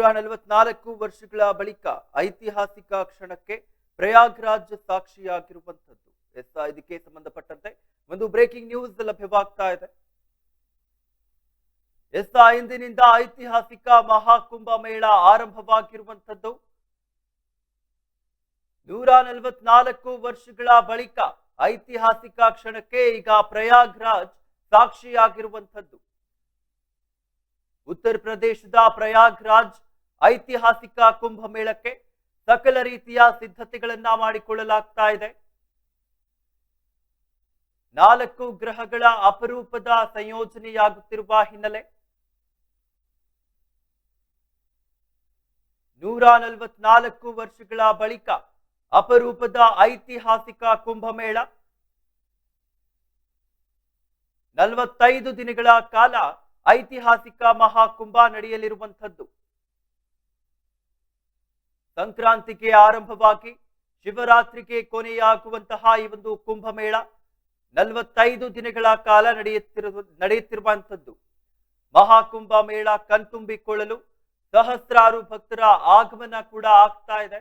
ನೂರ ನಲವತ್ನಾಲ್ಕು ವರ್ಷಗಳ ಬಳಿಕ ಐತಿಹಾಸಿಕ ಕ್ಷಣಕ್ಕೆ ಪ್ರಯಾಗ್ರಾಜ್ ಸಾಕ್ಷಿಯಾಗಿರುವಂತದ್ದು ಎಸ್ ಇದಕ್ಕೆ ಸಂಬಂಧಪಟ್ಟಂತೆ ಒಂದು ಬ್ರೇಕಿಂಗ್ ನ್ಯೂಸ್ ಲಭ್ಯವಾಗ್ತಾ ಇದೆ. ಎಸ್ ಇಂದಿನಿಂದ ಐತಿಹಾಸಿಕ ಮಹಾಕುಂಭ ಮೇಳ ಆರಂಭವಾಗಿರುವಂತದ್ದು ನೂರ ನಲವತ್ನಾಲ್ಕು ವರ್ಷಗಳ ಬಳಿಕ ಐತಿಹಾಸಿಕ ಕ್ಷಣಕ್ಕೆ ಈಗ ಪ್ರಯಾಗ್ರಾಜ್ ಸಾಕ್ಷಿಯಾಗಿರುವಂತದ್ದು ಉತ್ತರ ಪ್ರದೇಶದ ಪ್ರಯಾಗ್ರಾಜ್ ಐತಿಹಾಸಿಕ ಕುಂಭಮೇಳಕ್ಕೆ ಸಕಲ ರೀತಿಯ ಸಿದ್ಧತೆಗಳನ್ನ ಮಾಡಿಕೊಳ್ಳಲಾಗ್ತಾ ಇದೆ. ನಾಲ್ಕು ಗ್ರಹಗಳ ಅಪರೂಪದ ಸಂಯೋಜನೆಯಾಗುತ್ತಿರುವ ಹಿನ್ನೆಲೆ ನೂರ ನಲವತ್ನಾಲ್ಕು ವರ್ಷಗಳ ಬಳಿಕ ಅಪರೂಪದ ಐತಿಹಾಸಿಕ ಕುಂಭಮೇಳ ನಲವತ್ತೈದು ದಿನಗಳ ಕಾಲ ಐತಿಹಾಸಿಕ ಮಹಾಕುಂಭ ನಡೆಯಲಿರುವಂಥದ್ದು. ಸಂಕ್ರಾಂತಿಗೆ ಆರಂಭವಾಗಿ ಶಿವರಾತ್ರಿಗೆ ಕೊನೆಯಾಗುವಂತಹ ಈ ಒಂದು ಕುಂಭಮೇಳ ನಲವತ್ತೈದು ದಿನಗಳ ಕಾಲ ನಡೆಯುತ್ತಿರುವ, ನಡೆಯುತ್ತಿರುವಂಥದ್ದು. ಮಹಾಕುಂಭ ಮೇಳ ಕಣ್ತುಂಬಿಕೊಳ್ಳಲು ಸಹಸ್ರಾರು ಭಕ್ತರ ಆಗಮನ ಕೂಡ ಆಗ್ತಾ ಇದೆ.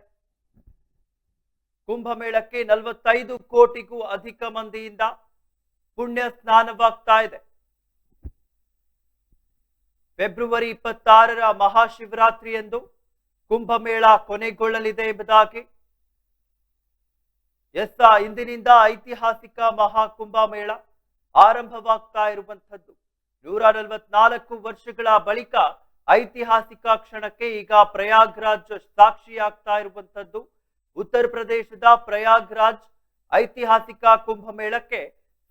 ಕುಂಭಮೇಳಕ್ಕೆ ನಲವತ್ತೈದು ಕೋಟಿಗೂ ಅಧಿಕ ಮಂದಿಯಿಂದ ಪುಣ್ಯ ಸ್ನಾನವಾಗ್ತಾ ಇದೆ. ಫೆಬ್ರವರಿ ಇಪ್ಪತ್ತಾರರ ಮಹಾಶಿವರಾತ್ರಿಯಂದು ಕುಂಭಮೇಳ ಕೊನೆಗೊಳ್ಳಲಿದೆ ಎಂಬುದಾಗಿ. ಎಸ್ ಇಂದಿನಿಂದ ಐತಿಹಾಸಿಕ ಮಹಾಕುಂಭ ಮೇಳ ಆರಂಭವಾಗ್ತಾ ಇರುವಂತದ್ದು ನೂರ ನಲವತ್ನಾಲ್ಕು ವರ್ಷಗಳ ಬಳಿಕ ಐತಿಹಾಸಿಕ ಕ್ಷಣಕ್ಕೆ ಈಗ ಪ್ರಯಾಗ್ರಾಜ್ ಸಾಕ್ಷಿಯಾಗ್ತಾ ಇರುವಂತದ್ದು ಉತ್ತರ ಪ್ರದೇಶದ ಪ್ರಯಾಗ್ರಾಜ್ ಐತಿಹಾಸಿಕ ಕುಂಭಮೇಳಕ್ಕೆ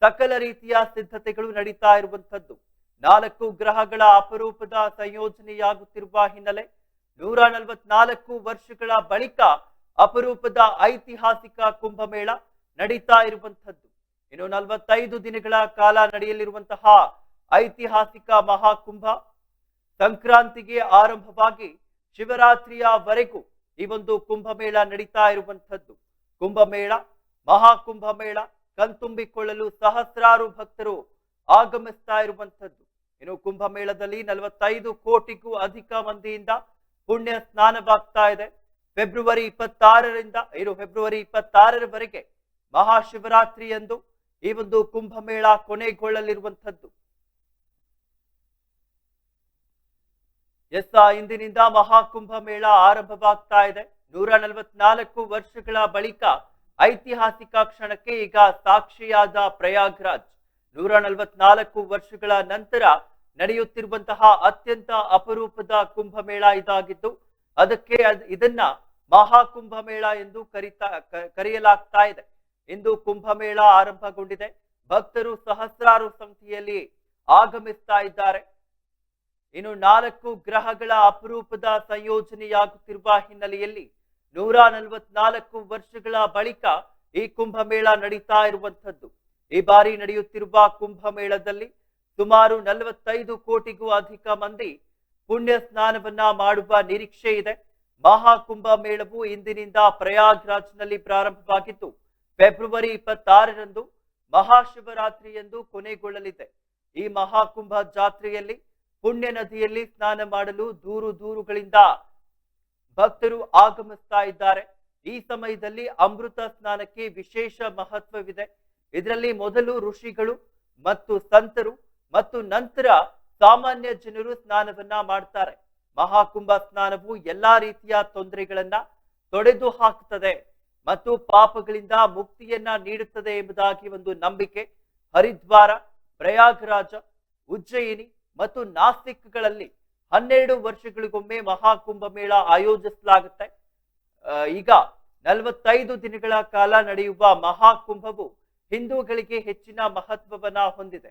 ಸಕಲ ರೀತಿಯ ಸಿದ್ಧತೆಗಳು ನಡೀತಾ ಇರುವಂತದ್ದು ನಾಲ್ಕು ಗ್ರಹಗಳ ಅಪರೂಪದ ಸಂಯೋಜನೆಯಾಗುತ್ತಿರುವ ಹಿನ್ನೆಲೆ ನೂರ ನಲವತ್ನಾಲ್ಕು ವರ್ಷಗಳ ಬಳಿಕ ಅಪರೂಪದ ಐತಿಹಾಸಿಕ ಕುಂಭಮೇಳ ನಡೀತಾ ಇರುವಂತದ್ದು ಇನ್ನು ನಲವತ್ತೈದು ದಿನಗಳ ಕಾಲ ನಡೆಯಲಿರುವಂತಹ ಐತಿಹಾಸಿಕ ಮಹಾಕುಂಭ ಸಂಕ್ರಾಂತಿಗೆ ಆರಂಭವಾಗಿ ಶಿವರಾತ್ರಿಯವರೆಗೂ ಈ ಒಂದು ಕುಂಭಮೇಳ ನಡೀತಾ ಇರುವಂತದ್ದು ಕುಂಭಮೇಳ, ಮಹಾಕುಂಭಮೇಳ, ಕಣ್ತುಂಬಿಕೊಳ್ಳಲು ಸಹಸ್ರಾರು ಭಕ್ತರು ಆಗಮಿಸ್ತಾ ಇರುವಂತದ್ದು ಇನ್ನು ಕುಂಭಮೇಳದಲ್ಲಿ ನಲವತ್ತೈದು ಕೋಟಿಗೂ ಅಧಿಕ ಮಂದಿಯಿಂದ ಪುಣ್ಯ ಸ್ನಾನವಾಗ್ತಾ ಇದೆ. ಫೆಬ್ರವರಿ ಇಪ್ಪತ್ತಾರರಿಂದ ಇರು ಫೆಬ್ರವರಿ ಇಪ್ಪತ್ತಾರರವರೆಗೆ ಮಹಾಶಿವರಾತ್ರಿಯಂದು ಈ ಒಂದು ಕುಂಭಮೇಳ ಕೊನೆಗೊಳ್ಳಲಿರುವಂಥದ್ದು. ಎಸ್ ಇಂದಿನಿಂದ ಮಹಾಕುಂಭ ಮೇಳ ಆರಂಭವಾಗ್ತಾ ಇದೆ. ನೂರ ನಲವತ್ನಾಲ್ಕು ವರ್ಷಗಳ ಬಳಿಕ ಐತಿಹಾಸಿಕ ಕ್ಷಣಕ್ಕೆ ಈಗ ಸಾಕ್ಷಿಯಾದ ಪ್ರಯಾಗ್ರಾಜ್. ನೂರ ನಲವತ್ನಾಲ್ಕು ವರ್ಷಗಳ ನಂತರ ನಡೆಯುತ್ತಿರುವಂತಹ ಅತ್ಯಂತ ಅಪರೂಪದ ಕುಂಭಮೇಳ ಇದಾಗಿದ್ದು, ಅದಕ್ಕೆ ಅದ್- ಇದನ್ನ ಮಹಾಕುಂಭಮೇಳ ಎಂದು ಕರಿತಾ ಕರೆಯಲಾಗ್ತಾ ಇದೆ. ಇಂದು ಕುಂಭಮೇಳ ಆರಂಭಗೊಂಡಿದೆ. ಭಕ್ತರು ಸಹಸ್ರಾರು ಸಂಖ್ಯೆಯಲ್ಲಿ ಆಗಮಿಸ್ತಾ ಇದ್ದಾರೆ. ಇನ್ನು ನಾಲ್ಕು ಗ್ರಹಗಳ ಅಪರೂಪದ ಸಂಯೋಜನೆಯಾಗುತ್ತಿರುವ ಹಿನ್ನೆಲೆಯಲ್ಲಿ ನೂರ ನಲವತ್ನಾಲ್ಕು ವರ್ಷಗಳ ಬಳಿಕ ಈ ಕುಂಭಮೇಳ ನಡೀತಾ ಇರುವಂಥದ್ದು. ಈ ಬಾರಿ ನಡೆಯುತ್ತಿರುವ ಕುಂಭಮೇಳದಲ್ಲಿ ಸುಮಾರು ನಲವತ್ತೈದು ಕೋಟಿಗೂ ಅಧಿಕ ಮಂದಿ ಪುಣ್ಯ ಸ್ನಾನವನ್ನ ಮಾಡುವ ನಿರೀಕ್ಷೆ ಇದೆ. ಮಹಾಕುಂಭ ಮೇಳವು ಇಂದಿನಿಂದ ಪ್ರಯಾಗ್ರಾಜ್ನಲ್ಲಿ ಪ್ರಾರಂಭವಾಗಿದ್ದು, ಫೆಬ್ರವರಿ ಇಪ್ಪತ್ತಾರರಂದು ಮಹಾಶಿವರಾತ್ರಿಯಂದು ಕೊನೆಗೊಳ್ಳಲಿದೆ. ಈ ಮಹಾಕುಂಭ ಜಾತ್ರೆಯಲ್ಲಿ ಪುಣ್ಯ ನದಿಯಲ್ಲಿ ಸ್ನಾನ ಮಾಡಲು ದೂರು ದೂರುಗಳಿಂದ ಭಕ್ತರು ಆಗಮಿಸ್ತಾ ಇದ್ದಾರೆ. ಈ ಸಮಯದಲ್ಲಿ ಅಮೃತ ಸ್ನಾನಕ್ಕೆ ವಿಶೇಷ ಮಹತ್ವವಿದೆ. ಇದರಲ್ಲಿ ಮೊದಲು ಋಷಿಗಳು ಮತ್ತು ಸಂತರು ಮತ್ತು ನಂತರ ಸಾಮಾನ್ಯ ಜನರು ಸ್ನಾನವನ್ನ ಮಾಡ್ತಾರೆ. ಮಹಾಕುಂಭ ಸ್ನಾನವು ಎಲ್ಲಾ ರೀತಿಯ ತೊಂದರೆಗಳನ್ನ ತೊಡೆದು ಹಾಕುತ್ತದೆ ಮತ್ತು ಪಾಪಗಳಿಂದ ಮುಕ್ತಿಯನ್ನ ನೀಡುತ್ತದೆ ಎಂಬುದಾಗಿ ಒಂದು ನಂಬಿಕೆ. ಹರಿದ್ವಾರ, ಪ್ರಯಾಗರಾಜ, ಉಜ್ಜಯಿನಿ ಮತ್ತು ನಾಸಿಕ್ಗಳಲ್ಲಿ ಹನ್ನೆರಡು ವರ್ಷಗಳಿಗೊಮ್ಮೆ ಮಹಾಕುಂಭ ಮೇಳ ಆಯೋಜಿಸಲಾಗುತ್ತೆ. ಈಗ ನಲವತ್ತೈದು ದಿನಗಳ ಕಾಲ ನಡೆಯುವ ಮಹಾಕುಂಭವು ಹಿಂದೂಗಳಿಗೆ ಹೆಚ್ಚಿನ ಮಹತ್ವವನ್ನ ಹೊಂದಿದೆ.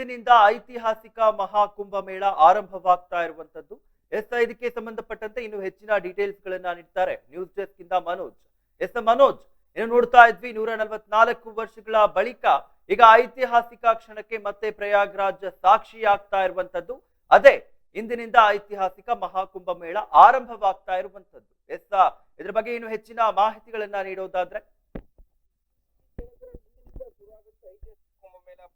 ಇಂದಿನಿಂದ ಐತಿಹಾಸಿಕ ಮಹಾಕುಂಭ ಮೇಳ ಆರಂಭವಾಗ್ತಾ ಇರುವಂತದ್ದು ಎಸ್ ಇದಕ್ಕೆ ಸಂಬಂಧಪಟ್ಟಂತೆ ಇನ್ನು ಹೆಚ್ಚಿನ ಡೀಟೇಲ್ಸ್ ಗಳನ್ನ ನೀಡ್ತಾರೆ ನ್ಯೂಸ್ ಡೆಸ್ಕ್ ಇಂದ ಮನೋಜ್. ಎಸ್ ಮನೋಜ್, ಏನು ನೋಡ್ತಾ ಇದ್ವಿ? ನೂರ ನಲವತ್ನಾಲ್ಕು ವರ್ಷಗಳ ಬಳಿಕ ಈಗ ಐತಿಹಾಸಿಕ ಕ್ಷಣಕ್ಕೆ ಮತ್ತೆ ಪ್ರಯಾಗ್ರಾಜ್ ಸಾಕ್ಷಿಯಾಗ್ತಾ ಇರುವಂತದ್ದು ಅದೇ, ಇಂದಿನಿಂದ ಐತಿಹಾಸಿಕ ಮಹಾಕುಂಭ ಮೇಳ ಆರಂಭವಾಗ್ತಾ ಇರುವಂತದ್ದು ಎಸ್ ಇದ್ರ ಬಗ್ಗೆ ಇನ್ನು ಹೆಚ್ಚಿನ ಮಾಹಿತಿಗಳನ್ನ ನೀಡೋದಾದ್ರೆ?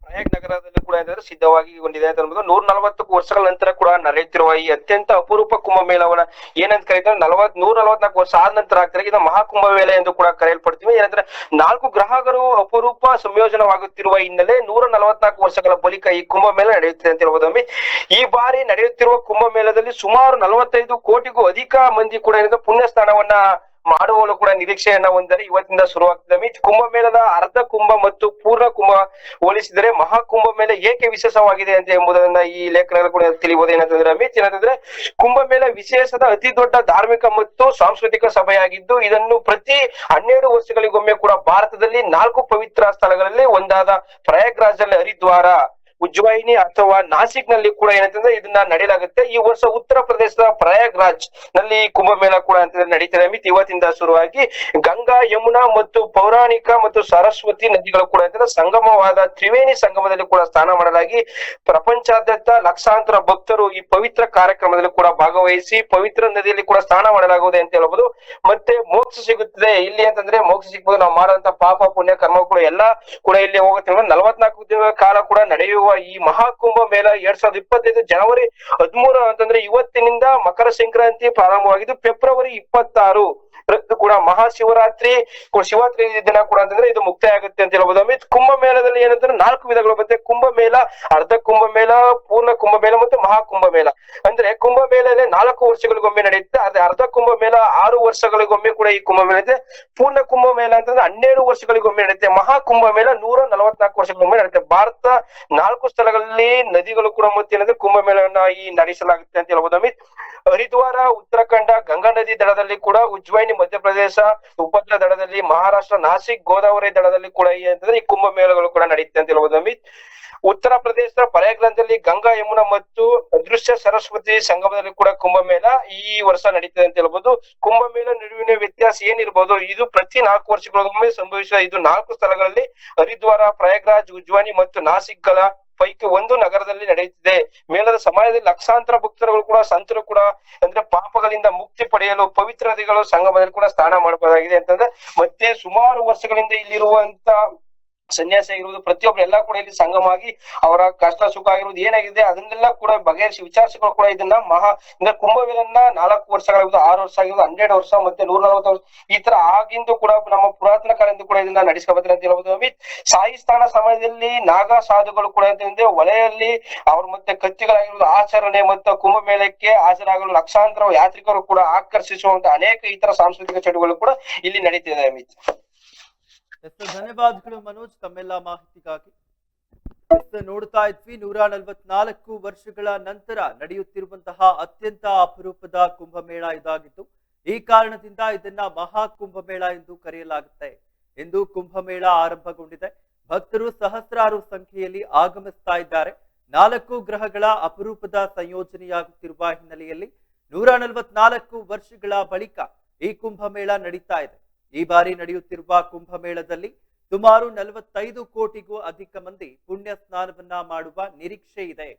ಪ್ರಯಾಗ್ ನಗರದಲ್ಲಿ ಕೂಡ ಏನಾದ್ರೆ ಸಿದ್ಧವಾಗಿ ಗೊಂಡಿದೆ ಅಂತ ಅನ್ಬೋದು. ನೂರ ನಲವತ್ತು ವರ್ಷಗಳ ನಂತರ ಕೂಡ ನಡೆಯುತ್ತಿರುವ ಈ ಅತ್ಯಂತ ಅಪರೂಪ ಕುಂಭಮೇಳವನ್ನ ಏನಂತ ಕರೀತಾರೆ? ನಲವತ್ ನೂರ ನಲವತ್ನಾಲ್ಕು ವರ್ಷ ಆದ ನಂತರ ಆಗ್ತಾರೆ ಇದು ಮಹಾಕುಂಭಮೇಳ ಎಂದು ಕೂಡ ಕರೆಯಲ್ಪಡ್ತೀವಿ. ಏನಂದ್ರೆ ನಾಲ್ಕು ಗ್ರಹಗಳು ಅಪರೂಪ ಸಂಯೋಜನವಾಗುತ್ತಿರುವ ಹಿನ್ನೆಲೆ ನೂರ ನಲವತ್ನಾಲ್ಕು ವರ್ಷಗಳ ಬಳಿಕ ಈ ಕುಂಭಮೇಳ ನಡೆಯುತ್ತಿದೆ ಅಂತ ಹೇಳ್ಬೋದು ಅಮ್ಮಿ. ಈ ಬಾರಿ ನಡೆಯುತ್ತಿರುವ ಕುಂಭಮೇಳದಲ್ಲಿ ಸುಮಾರು ನಲವತ್ತೈದು ಕೋಟಿಗೂ ಅಧಿಕ ಮಂದಿ ಕೂಡ ಏನಿದೆ ಪುಣ್ಯ ಸ್ನಾನವನ್ನ ಮಾಡುವಲು ಕೂಡ ನಿರೀಕ್ಷೆಯನ್ನ ಹೊಂದಿದ್ದಾರೆ ಇವತ್ತಿಂದ ಶುರುವಾಗ್ತದೆ. ಮೀನ್ಸ್ ಕುಂಭಮೇಳದ ಅರ್ಧ ಕುಂಭ ಮತ್ತು ಪೂರ್ಣ ಕುಂಭ ಹೋಲಿಸಿದರೆ ಮಹಾಕುಂಭ ಮೇಳ ಏಕೆ ವಿಶೇಷವಾಗಿದೆ ಅಂತ ಎಂಬುದನ್ನ ಈ ಲೇಖನಗಳು ಕೂಡ ತಿಳಿಬಹುದು ಏನಂತಂದ್ರೆ ಮೀನ್ಸ್ ಏನಂತಂದ್ರೆ ಕುಂಭಮೇಳ ವಿಶೇಷದ ಅತಿ ದೊಡ್ಡ ಧಾರ್ಮಿಕ ಮತ್ತು ಸಾಂಸ್ಕೃತಿಕ ಸಭೆಯಾಗಿದ್ದು, ಇದನ್ನು ಪ್ರತಿ ಹನ್ನೆರಡು ವರ್ಷಗಳಿಗೊಮ್ಮೆ ಕೂಡ ಭಾರತದಲ್ಲಿ ನಾಲ್ಕು ಪವಿತ್ರ ಸ್ಥಳಗಳಲ್ಲಿ ಒಂದಾದ ಪ್ರಯಾಗ್ರಾಜಲ್ಲಿ ಹರಿದ್ವಾರ. ಉಜ್ವಯಿನಿ ಅಥವಾ ನಾಸಿಕ್ನಲ್ಲಿ ಕೂಡ ಏನಂತಂದ್ರೆ ಇದನ್ನ ನಡೆಯಲಾಗುತ್ತೆ. ಈ ವರ್ಷ ಉತ್ತರ ಪ್ರದೇಶದ ಪ್ರಯಾಗ್ರಾಜ್ನಲ್ಲಿ ಕುಂಭಮೇಳ ಕೂಡ ಅಂತಂದ್ರೆ ನಡೀತಾರೆ ಇವತ್ತಿಂದ ಶುರುವಾಗಿ ಗಂಗಾ, ಯಮುನಾ ಮತ್ತು ಪೌರಾಣಿಕ ಮತ್ತು ಸರಸ್ವತಿ ನದಿಗಳು ಕೂಡ ಅಂತಂದ್ರೆ ಸಂಗಮವಾದ ತ್ರಿವೇಣಿ ಸಂಗಮದಲ್ಲಿ ಕೂಡ ಸ್ನಾನ ಮಾಡಲಾಗಿ ಪ್ರಪಂಚಾದ್ಯಂತ ಲಕ್ಷಾಂತರ ಭಕ್ತರು ಈ ಪವಿತ್ರ ಕಾರ್ಯಕ್ರಮದಲ್ಲಿ ಕೂಡ ಭಾಗವಹಿಸಿ ಪವಿತ್ರ ನದಿಯಲ್ಲಿ ಕೂಡ ಸ್ನಾನ ಮಾಡಲಾಗುವುದು ಅಂತ ಹೇಳಬಹುದು ಮತ್ತೆ ಮೋಕ್ಷ ಸಿಗುತ್ತದೆ. ಇಲ್ಲಿ ಅಂತಂದ್ರೆ ಮೋಕ್ಷ ಸಿಗ್ಬೋದು. ನಾವು ಮಾಡುವಂತ ಪಾಪ ಪುಣ್ಯ ಕರ್ಮ ಕೂಡ ಎಲ್ಲಾ ಕೂಡ ಇಲ್ಲಿ ಹೋಗುತ್ತೆ. ನಲವತ್ನಾಲ್ಕು ದಿನಗಳ ಕಾಲ ಕೂಡ ನಡೆಯುವ ಈ ಮಹಾಕುಂಭ ಮೇಳ ಎರಡ್ ಸಾವಿರದ ಇಪ್ಪತ್ತೈದು ಜನವರಿ ಹದಿಮೂರು ಅಂತಂದ್ರೆ ಇವತ್ತಿನಿಂದ ಮಕರ ಸಂಕ್ರಾಂತಿ ಪ್ರಾರಂಭವಾಗಿದ್ದು ಫೆಬ್ರವರಿ ಇಪ್ಪತ್ತಾರು. ಕೂಡ ಮಹಾಶಿವರಾತ್ರಿ ಶಿವರಾತ್ರಿ ದಿನ ಕೂಡ ಅಂತಂದ್ರೆ ಇದು ಮುಕ್ತಾಯ ಆಗುತ್ತೆ ಅಂತ ಹೇಳ್ಬೋದು. ಅಮಿತ್, ಕುಂಭ ಮೇಳದಲ್ಲಿ ಏನಂದ್ರೆ ನಾಲ್ಕು ವಿಧಗಳು ಬರುತ್ತೆ. ಕುಂಭ ಮೇಳ, ಅರ್ಧ ಕುಂಭ ಮೇಳ, ಪೂರ್ಣ ಕುಂಭ ಮೇಳ ಮತ್ತು ಮಹಾಕುಂಭ ಮೇಳ. ಅಂದ್ರೆ ಕುಂಭ ಮೇಳದಲ್ಲಿ ನಾಲ್ಕು ವರ್ಷಗಳಿಗೊಮ್ಮೆ ನಡೆಯುತ್ತೆ. ಅದೇ ಅರ್ಧ ಕುಂಭ ಮೇಳ ಆರು ವರ್ಷಗಳಿಗೊಮ್ಮೆ ಕೂಡ ಈ ಕುಂಭ ಮೇಳ ಇದೆ ಪೂರ್ಣ ಕುಂಭ ಮೇಳ ಅಂತಂದ್ರೆ ಹನ್ನೆರಡು ವರ್ಷಗಳಿಗೊಮ್ಮೆ ನಡೆಯುತ್ತೆ. ಮಹಾಕುಂಭ ಮೇಳ ನೂರ ನಲವತ್ನಾಲ್ಕು ವರ್ಷಗಳಿಗೊಮ್ಮೆ ನಡೆಯುತ್ತೆ. ಭಾರತ ನಾಲ್ಕು ಸ್ಥಳಗಳಲ್ಲಿ ನದಿಗಳು ಕೂಡ ಮತ್ತೆ ಏನಂದ್ರೆ ಕುಂಭ ಮೇಳವನ್ನ ಈ ನಡೆಸಲಾಗುತ್ತೆ ಅಂತ ಹೇಳ್ಬೋದು ಅಮಿತ್. ಹರಿದ್ವಾರ, ಉತ್ತರಾಖಂಡ, ಗಂಗಾ ನದಿ ದಡದಲ್ಲಿ ಕೂಡ ಉಜ್ವಯಿನಿ ಮಧ್ಯಪ್ರದೇಶ ಉಪದ್ರ ದಡದಲ್ಲಿ ಮಹಾರಾಷ್ಟ್ರ, ನಾಸಿಕ್, ಗೋದಾವರಿ ದಡದಲ್ಲಿ ಕೂಡ ಏನಂತಂದ್ರೆ ಈ ಕುಂಭಮೇಳಗಳು ಕೂಡ ನಡೆಯುತ್ತೆ ಅಂತ ಹೇಳ್ಬೋದು ಅಮಿತ್. ಉತ್ತರ ಪ್ರದೇಶದ ಪರಯಗ್ರಂಥದಲ್ಲಿ ಗಂಗಾ ಯಮುನಾ ಮತ್ತು ಅದೃಶ್ಯ ಸರಸ್ವತಿ ಸಂಗಮದಲ್ಲಿ ಕೂಡ ಕುಂಭಮೇಳ ಈ ವರ್ಷ ನಡೀತದೆ ಅಂತ ಹೇಳ್ಬೋದು. ಕುಂಭಮೇಳ ನಡುವಿನ ವ್ಯತ್ಯಾಸ ಏನಿರ್ಬೋದು? ಇದು ಪ್ರತಿ ನಾಲ್ಕು ವರ್ಷಗಳಿಗೊಮ್ಮೆ ಸಂಭವಿಸುವ ಇದು ನಾಲ್ಕು ಸ್ಥಳಗಳಲ್ಲಿ ಹರಿದ್ವಾರ, ಪ್ರಯಾಗ್ರಾಜ್ ಉಜ್ವಾನಿ ಮತ್ತು ನಾಸಿಕ್ಗಳ ಪೈಕಿ ಒಂದು ನಗರದಲ್ಲಿ ನಡೆಯುತ್ತಿದೆ. ಮೇಲದ ಸಮಯದಲ್ಲಿ ಲಕ್ಷಾಂತರ ಭಕ್ತರುಗಳು ಕೂಡ, ಸಂತರು ಕೂಡ, ಅಂದ್ರೆ ಪಾಪಗಳಿಂದ ಮುಕ್ತಿ ಪಡೆಯಲು ಪವಿತ್ರ ನದಿಗಳು ಸಂಗಮದಲ್ಲಿ ಕೂಡ ಸ್ನಾನ ಮಾಡಬಹುದಾಗಿದೆ ಅಂತಂದ್ರೆ ಮತ್ತೆ ಸುಮಾರು ವರ್ಷಗಳಿಂದ ಇಲ್ಲಿರುವಂತ ಸನ್ಯಾಸ ಆಗಿರುವುದು ಪ್ರತಿಯೊಬ್ರು ಎಲ್ಲಾ ಕೂಡ ಇಲ್ಲಿ ಸಂಗಮವಾಗಿ ಅವರ ಕಷ್ಟ ಸುಖ ಆಗಿರುವುದು ಏನಾಗಿದೆ ಅದನ್ನೆಲ್ಲ ಕೂಡ ಬಗೆಹರಿಸಿ ವಿಚಾರಿಸಿಕೊಂಡು ಕೂಡ ಇದನ್ನ ಮಹಾ ಅಂದ್ರೆ ಕುಂಭವೀರನ್ನ ನಾಲ್ಕು ವರ್ಷಗಳಾಗಿದ್ದು ಆರು ವರ್ಷ ಆಗಿರೋದು ಹನ್ನೆರಡು ವರ್ಷ ಮತ್ತೆ ನೂರ ನಲವತ್ತು ವರ್ಷ ಈ ತರ ಆಗಿಂದು ಕೂಡ ನಮ್ಮ ಪುರಾತನ ಕಾಲದಿಂದ ಕೂಡ ಇದನ್ನ ನಡೆಸ್ಕೊಬತ್ತಾರೆ ಅಂತ ಹೇಳ್ಬೋದು ಅಮಿತ್. ಸಾಯಿ ಸ್ಥಾನ ಸಮಯದಲ್ಲಿ ನಾಗಾ ಸಾಧುಗಳು ಕೂಡ ಅಂತಂದ್ರೆ ಒಲೆಯಲ್ಲಿ ಅವ್ರ ಮತ್ತೆ ಕತ್ತಿಗಳಾಗಿರುವುದು ಆಚರಣೆ ಮತ್ತು ಕುಂಭಮೇಳಕ್ಕೆ ಹಾಜರಾಗಲು ಲಕ್ಷಾಂತರ ಯಾತ್ರಿಕರು ಕೂಡ ಆಕರ್ಷಿಸುವಂತ ಅನೇಕ ಇತರ ಸಾಂಸ್ಕೃತಿಕ ಚಟುವಟಿಕೆಗಳು ಕೂಡ ಇಲ್ಲಿ ನಡೀತಿದೆ ಅಮಿತ್. ಎಸ್ ಧನ್ಯವಾದಗಳು ಮನೋಜ್, ತಮ್ಮೆಲ್ಲ ಮಾಹಿತಿಗಾಗಿ. ನೋಡ್ತಾ ಇದ್ವಿ, ನೂರ ನಲವತ್ನಾಲ್ಕು ವರ್ಷಗಳ ನಂತರ ನಡೆಯುತ್ತಿರುವಂತಹ ಅತ್ಯಂತ ಅಪರೂಪದ ಕುಂಭಮೇಳ ಇದಾಗಿತ್ತು ಈ ಕಾರಣದಿಂದ ಇದನ್ನ ಮಹಾ ಕುಂಭಮೇಳ ಎಂದು ಕರೆಯಲಾಗುತ್ತೆ. ಎಂದು ಕುಂಭಮೇಳ ಆರಂಭಗೊಂಡಿದೆ. ಭಕ್ತರು ಸಹಸ್ರಾರು ಸಂಖ್ಯೆಯಲ್ಲಿ ಆಗಮಿಸ್ತಾ ಇದ್ದಾರೆ. ನಾಲ್ಕು ಗ್ರಹಗಳ ಅಪರೂಪದ ಸಂಯೋಜನೆಯಾಗುತ್ತಿರುವ ಹಿನ್ನೆಲೆಯಲ್ಲಿ ನೂರ ನಲವತ್ನಾಲ್ಕು ವರ್ಷಗಳ ಬಳಿಕ ಈ ಕುಂಭಮೇಳ ನಡೀತಾ ಇದೆ. ಈ ಬಾರಿ ನಡೆಯುತ್ತಿರುವ ಕುಂಭಮೇಳದಲ್ಲಿ ಸುಮಾರು ನಲವತ್ತೈದು ಕೋಟಿಗೂ ಅಧಿಕ ಮಂದಿ ಪುಣ್ಯ ಸ್ನಾನವನ್ನ ಮಾಡುವ ನಿರೀಕ್ಷೆ ಇದೆ.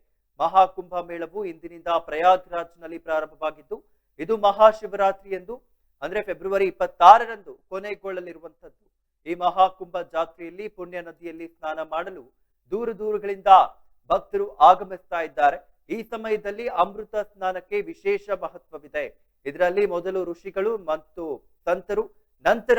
ಮಹಾಕುಂಭ ಮೇಳವು ಇಂದಿನಿಂದ ಪ್ರಯಾಗ್ರಾಜ್ನಲ್ಲಿ ಪ್ರಾರಂಭವಾಗಿದ್ದು, ಇದು ಮಹಾಶಿವರಾತ್ರಿ ಎಂದು, ಅಂದ್ರೆ ಫೆಬ್ರವರಿ ಇಪ್ಪತ್ತಾರರಂದು ಕೊನೆಗೊಳ್ಳಲಿರುವಂತದ್ದು ಈ ಮಹಾಕುಂಭ ಜಾತ್ರೆಯಲ್ಲಿ ಪುಣ್ಯ ನದಿಯಲ್ಲಿ ಸ್ನಾನ ಮಾಡಲು ದೂರ ದೂರುಗಳಿಂದ ಭಕ್ತರು ಆಗಮಿಸ್ತಾ ಇದ್ದಾರೆ. ಈ ಸಮಯದಲ್ಲಿ ಅಮೃತ ಸ್ನಾನಕ್ಕೆ ವಿಶೇಷ ಮಹತ್ವವಿದೆ. ಇದರಲ್ಲಿ ಮೊದಲು ಋಷಿಗಳು ಮತ್ತು ಸಂತರು ನಂತರ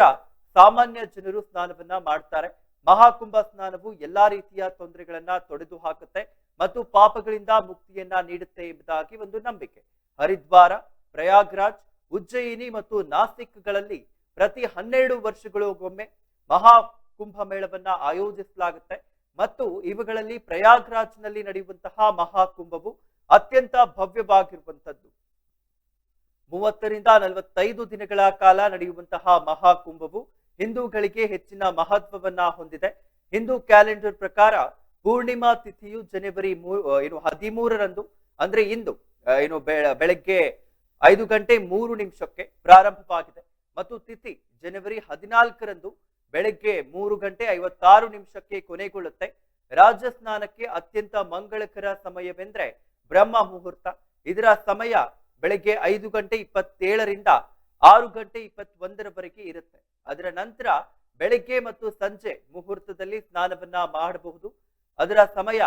ಸಾಮಾನ್ಯ ಜನರು ಸ್ನಾನವನ್ನ ಮಾಡ್ತಾರೆ. ಮಹಾಕುಂಭ ಸ್ನಾನವು ಎಲ್ಲಾ ರೀತಿಯ ತೊಂದರೆಗಳನ್ನ ತೊಡೆದು ಹಾಕುತ್ತೆ ಮತ್ತು ಪಾಪಗಳಿಂದ ಮುಕ್ತಿಯನ್ನ ನೀಡುತ್ತೆ ಎಂಬುದಾಗಿ ಒಂದು ನಂಬಿಕೆ. ಹರಿದ್ವಾರ, ಪ್ರಯಾಗ್ರಾಜ್, ಉಜ್ಜಯಿನಿ ಮತ್ತು ನಾಸಿಕ್ಗಳಲ್ಲಿ ಪ್ರತಿ ಹನ್ನೆರಡು ವರ್ಷಗಳಿಗೊಮ್ಮೆ ಮಹಾ ಕುಂಭ ಮೇಳವನ್ನ ಆಯೋಜಿಸಲಾಗುತ್ತೆ ಮತ್ತು ಇವುಗಳಲ್ಲಿ ಪ್ರಯಾಗ್ರಾಜ್ನಲ್ಲಿ ನಡೆಯುವಂತಹ ಮಹಾಕುಂಭವು ಅತ್ಯಂತ ಭವ್ಯವಾಗಿರುವಂತದ್ದು ಮೂವತ್ತರಿಂದ ನಲವತ್ತೈದು ದಿನಗಳ ಕಾಲ ನಡೆಯುವಂತಹ ಮಹಾಕುಂಭವು ಹಿಂದೂಗಳಿಗೆ ಹೆಚ್ಚಿನ ಮಹತ್ವವನ್ನ ಹೊಂದಿದೆ. ಹಿಂದೂ ಕ್ಯಾಲೆಂಡರ್ ಪ್ರಕಾರ ಪೂರ್ಣಿಮಾ ತಿಥಿಯು ಜನವರಿ ಮೂ ಏನು ಹದಿಮೂರರಂದು, ಅಂದ್ರೆ ಇಂದು ಏನು ಬೆಳಗ್ಗೆ ಐದು ಗಂಟೆ ಮೂರು ನಿಮಿಷಕ್ಕೆ ಪ್ರಾರಂಭವಾಗಿದೆ. ಮತ್ತು ತಿಥಿ ಜನವರಿ ಹದಿನಾಲ್ಕರಂದು ಬೆಳಗ್ಗೆ ಮೂರು ಗಂಟೆ ಐವತ್ತಾರು ನಿಮಿಷಕ್ಕೆ ಕೊನೆಗೊಳ್ಳುತ್ತೆ. ರಾಜಸ್ನಾನಕ್ಕೆ ಅತ್ಯಂತ ಮಂಗಳಕರ ಸಮಯವೆಂದ್ರೆ ಬ್ರಹ್ಮ ಮುಹೂರ್ತ. ಇದರ ಸಮಯ ಬೆಳಗ್ಗೆ ಐದು ಗಂಟೆ ಇಪ್ಪತ್ತೇಳರಿಂದ ಆರು ಗಂಟೆ ಇಪ್ಪತ್ತೊಂದರವರೆಗೆ ಇರುತ್ತೆ. ಅದರ ನಂತರ ಬೆಳಗ್ಗೆ ಮತ್ತು ಸಂಜೆ ಮುಹೂರ್ತದಲ್ಲಿ ಸ್ನಾನವನ್ನ ಮಾಡಬಹುದು. ಅದರ ಸಮಯ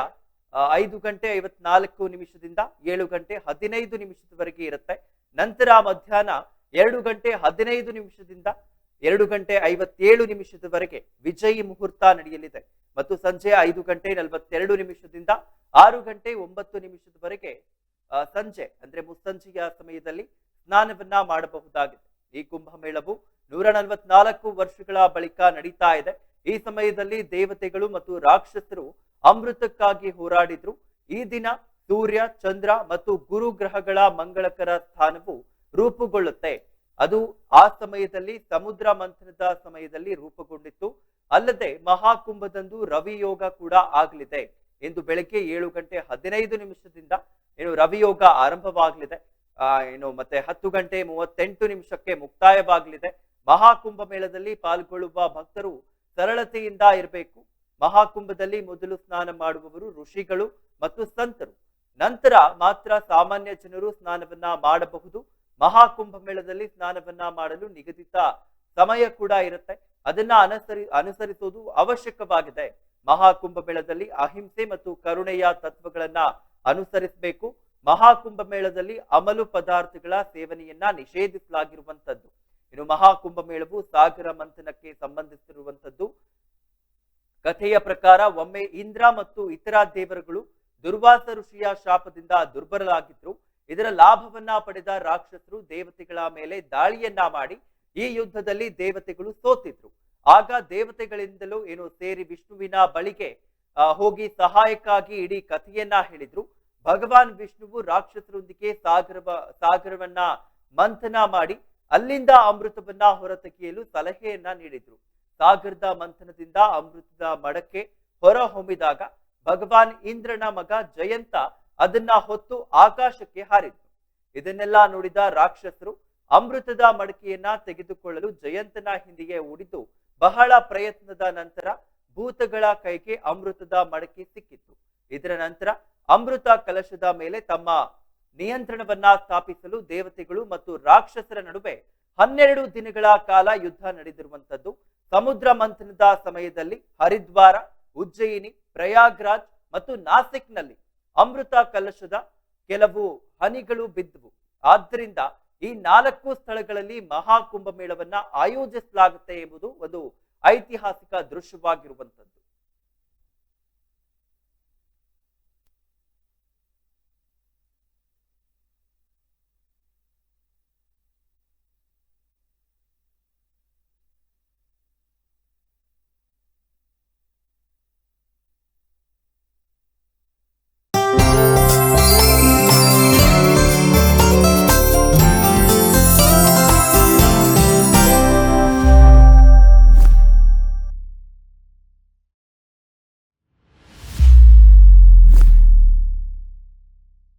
ಐದು ಗಂಟೆ ಐವತ್ನಾಲ್ಕು ನಿಮಿಷದಿಂದ ಏಳು ಗಂಟೆ ಹದಿನೈದು ನಿಮಿಷದವರೆಗೆ ಇರುತ್ತೆ. ನಂತರ ಮಧ್ಯಾಹ್ನ ಎರಡು ಗಂಟೆ ಹದಿನೈದು ನಿಮಿಷದಿಂದ ಎರಡು ಗಂಟೆ ಐವತ್ತೇಳು ನಿಮಿಷದವರೆಗೆ ವಿಜಯಿ ಮುಹೂರ್ತ ನಡೆಯಲಿದೆ. ಮತ್ತು ಸಂಜೆ ಐದು ಗಂಟೆ ನಲವತ್ತೆರಡು ನಿಮಿಷದಿಂದ ಆರು ಗಂಟೆ ಒಂಬತ್ತು ನಿಮಿಷದವರೆಗೆ ಸಂಜೆ, ಅಂದ್ರೆ ಮುಸ್ಸಂಜೆಯ ಸಮಯದಲ್ಲಿ ಸ್ನಾನವನ್ನ ಮಾಡಬಹುದಾಗಿದೆ. ಈ ಕುಂಭಮೇಳವು ನೂರ ನಲವತ್ನಾಲ್ಕು ವರ್ಷಗಳ ಬಳಿಕ ನಡೀತಾ ಇದೆ. ಈ ಸಮಯದಲ್ಲಿ ದೇವತೆಗಳು ಮತ್ತು ರಾಕ್ಷಸರು ಅಮೃತಕ್ಕಾಗಿ ಹೋರಾಡಿದ್ರು. ಈ ದಿನ ಸೂರ್ಯ, ಚಂದ್ರ ಮತ್ತು ಗುರು ಗ್ರಹಗಳ ಮಂಗಳಕರ ಸ್ಥಾನವು ರೂಪುಗೊಳ್ಳುತ್ತೆ. ಅದು ಆ ಸಮಯದಲ್ಲಿ ಸಮುದ್ರ ಮಂಥನದ ಸಮಯದಲ್ಲಿ ರೂಪುಗೊಂಡಿತ್ತು. ಅಲ್ಲದೆ ಮಹಾಕುಂಭದಂದು ರವಿ ಯೋಗ ಕೂಡ ಆಗಲಿದೆ. ಎಂದು ಬೆಳಗ್ಗೆ ಏಳು ಗಂಟೆ ಹದಿನೈದು ನಿಮಿಷದಿಂದ ಏನು ರವಿಯೋಗ ಆರಂಭವಾಗಲಿದೆ. ಏನು ಮತ್ತೆ ಹತ್ತು ಗಂಟೆ ಮೂವತ್ತೆಂಟು ನಿಮಿಷಕ್ಕೆ ಮುಕ್ತಾಯವಾಗಲಿದೆ. ಮಹಾಕುಂಭ ಮೇಳದಲ್ಲಿ ಪಾಲ್ಗೊಳ್ಳುವ ಭಕ್ತರು ಸರಳತೆಯಿಂದ ಇರಬೇಕು. ಮಹಾಕುಂಭದಲ್ಲಿ ಮೊದಲು ಸ್ನಾನ ಮಾಡುವವರು ಋಷಿಗಳು ಮತ್ತು ಸಂತರು. ನಂತರ ಮಾತ್ರ ಸಾಮಾನ್ಯ ಜನರು ಸ್ನಾನವನ್ನ ಮಾಡಬಹುದು. ಮಹಾಕುಂಭ ಮೇಳದಲ್ಲಿ ಸ್ನಾನವನ್ನ ಮಾಡಲು ನಿಗದಿತ ಸಮಯ ಕೂಡ ಇರುತ್ತೆ. ಅದನ್ನ ಅನುಸರಿ ಅನುಸರಿಸುವುದು ಅವಶ್ಯಕವಾಗಿದೆ. ಮಹಾಕುಂಭ ಮೇಳದಲ್ಲಿ ಅಹಿಂಸೆ ಮತ್ತು ಕರುಣೆಯ ತತ್ವಗಳನ್ನ ಅನುಸರಿಸಬೇಕು. ಮಹಾಕುಂಭ ಮೇಳದಲ್ಲಿ ಅಮಲು ಪದಾರ್ಥಗಳ ಸೇವನೆಯನ್ನ ನಿಷೇಧಿಸಲಾಗಿರುವಂತದ್ದು ಇನ್ನು ಮಹಾಕುಂಭ ಮೇಳವು ಸಾಗರ ಮಂಥನಕ್ಕೆ ಸಂಬಂಧಿಸಿರುವಂತದ್ದು ಕಥೆಯ ಪ್ರಕಾರ ಒಮ್ಮೆ ಇಂದ್ರ ಮತ್ತು ಇತರ ದೇವರುಗಳು ದುರ್ವಾಸ ಋಷಿಯ ಶಾಪದಿಂದ ದುರ್ಬಲರಾಗಿದ್ರು. ಇದರ ಲಾಭವನ್ನ ಪಡೆದ ರಾಕ್ಷಸರು ದೇವತೆಗಳ ಮೇಲೆ ದಾಳಿಯನ್ನ ಮಾಡಿ ಈ ಯುದ್ಧದಲ್ಲಿ ದೇವತೆಗಳು ಸೋತಿದ್ರು. ಆಗ ದೇವತೆಗಳಿಂದಲೂ ಏನು ಸೇರಿ ವಿಷ್ಣುವಿನ ಬಳಿಗೆ ಹೋಗಿ ಸಹಾಯಕ್ಕಾಗಿ ಇಡೀ ಕಥೆಯನ್ನ ಹೇಳಿದ್ರು. ಭಗವಾನ್ ವಿಷ್ಣುವು ರಾಕ್ಷಸರೊಂದಿಗೆ ಸಾಗರವ, ಸಾಗರವನ್ನ ಮಂಥನ ಮಾಡಿ ಅಲ್ಲಿಂದ ಅಮೃತವನ್ನ ಹೊರತೆಗೆಯಲು ಸಲಹೆಯನ್ನ ನೀಡಿದ್ರು. ಸಾಗರದ ಮಂಥನದಿಂದ ಅಮೃತದ ಮಡಕೆ ಹೊರ ಹೊಮ್ಮಿದಾಗ ಭಗವಾನ್ ಇಂದ್ರನ ಮಗ ಜಯಂತ ಅದನ್ನ ಹೊತ್ತು ಆಕಾಶಕ್ಕೆ ಹಾರಿದ್ರು. ಇದನ್ನೆಲ್ಲ ನೋಡಿದ ರಾಕ್ಷಸರು ಅಮೃತದ ಮಡಕೆಯನ್ನ ತೆಗೆದುಕೊಳ್ಳಲು ಜಯಂತನ ಹಿಂದಿಗೆ ಓಡಿದ್ದು ಬಹಳ ಪ್ರಯತ್ನದ ನಂತರ ಭೂತಗಳ ಕೈಗೆ ಅಮೃತದ ಮಡಕೆ ಸಿಕ್ಕಿತ್ತು ಇದರ ನಂತರ ಅಮೃತ ಕಲಶದ ಮೇಲೆ ತಮ್ಮ ನಿಯಂತ್ರಣವನ್ನ ಸ್ಥಾಪಿಸಲು ದೇವತೆಗಳು ಮತ್ತು ರಾಕ್ಷಸರ ನಡುವೆ ಹನ್ನೆರಡು ದಿನಗಳ ಕಾಲ ಯುದ್ಧ ನಡೆದಿರುವಂತದ್ದು ಸಮುದ್ರ ಮಂಥನದ ಸಮಯದಲ್ಲಿ ಹರಿದ್ವಾರ, ಉಜ್ಜಯಿನಿ, ಪ್ರಯಾಗ್ರಾಜ್ ಮತ್ತು ನಾಸಿಕ್ನಲ್ಲಿ ಅಮೃತ ಕಲಶದ ಕೆಲವು ಹನಿಗಳು ಬಿದ್ದವು. ಆದ್ದರಿಂದ ಈ ನಾಲ್ಕು ಸ್ಥಳಗಳಲ್ಲಿ ಮಹಾಕುಂಭ ಮೇಳವನ್ನ ಆಯೋಜಿಸಲಾಗುತ್ತೆ ಎಂಬುದು ಒಂದು ಐತಿಹಾಸಿಕ ದೃಶ್ಯವಾಗಿರುವಂತದ್ದು